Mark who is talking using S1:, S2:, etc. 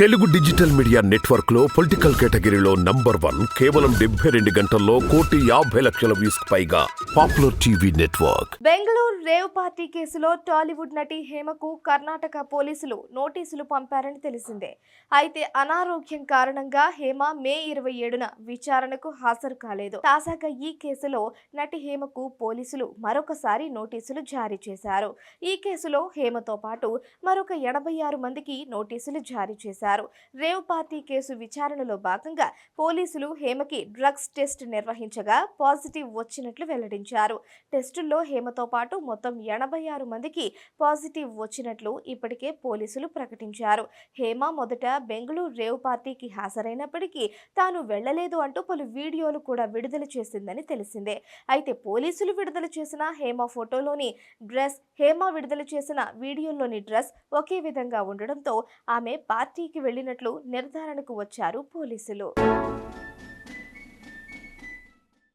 S1: Telugu digital media నెట్వర్క్లో political కేటగిరీలో number one కేవలం డెబ్బై రెండు గంటల్లో కోటి యాభై లక్షల వ్యూస్ పైగా popular TV network.
S2: Bengaluru rave party కేసులో టాలీవుడ్ నటి హేమకు కర్ణాటక పోలీసులు నోటీసులు పంపారని తెలిసిందే. అయితే అనారోగ్యం కారణంగా హేమ మే ఇరవై ఏడున విచారణకు హాజరు కాలేదు. తాజాగా ఈ కేసులో నటి హేమకు పోలీసులు మరొకసారి నోటీసులు జారీ చేశారు. ఈ కేసులో హేమతో పాటు మరొక ఎనభై ఆరు మందికి నోటీసులు జారీ చేశారు. రేవ్ పార్టీ కేసు విచారణలో భాగంగా పోలీసులు హేమకి డ్రగ్స్ టెస్ట్ నిర్వహించగా పాజిటివ్ వచ్చినట్లు వెల్లడించారు. టెస్టుల్లో హేమతో పాటు మొత్తం ఎనభై ఆరు మందికి పాజిటివ్ వచ్చినట్లు ఇప్పటికే పోలీసులు ప్రకటించారు. హేమ మొదట బెంగళూరు రేవ్ పార్టీకి హాజరైనప్పటికీ తాను వెళ్ళలేదు అంటూ పలు వీడియోలు కూడా విడుదల చేసిందని తెలిసిందే. అయితే పోలీసులు విడుదల చేసిన హేమ ఫోటోలోని డ్రెస్ హేమ విడుదల చేసిన వీడియోలోని డ్రెస్ ఒకే విధంగా ఉండడంతో ఆమె ఇంటికి వెళ్ళినట్లు నిర్ధారణకు వచ్చారు పోలీసులు.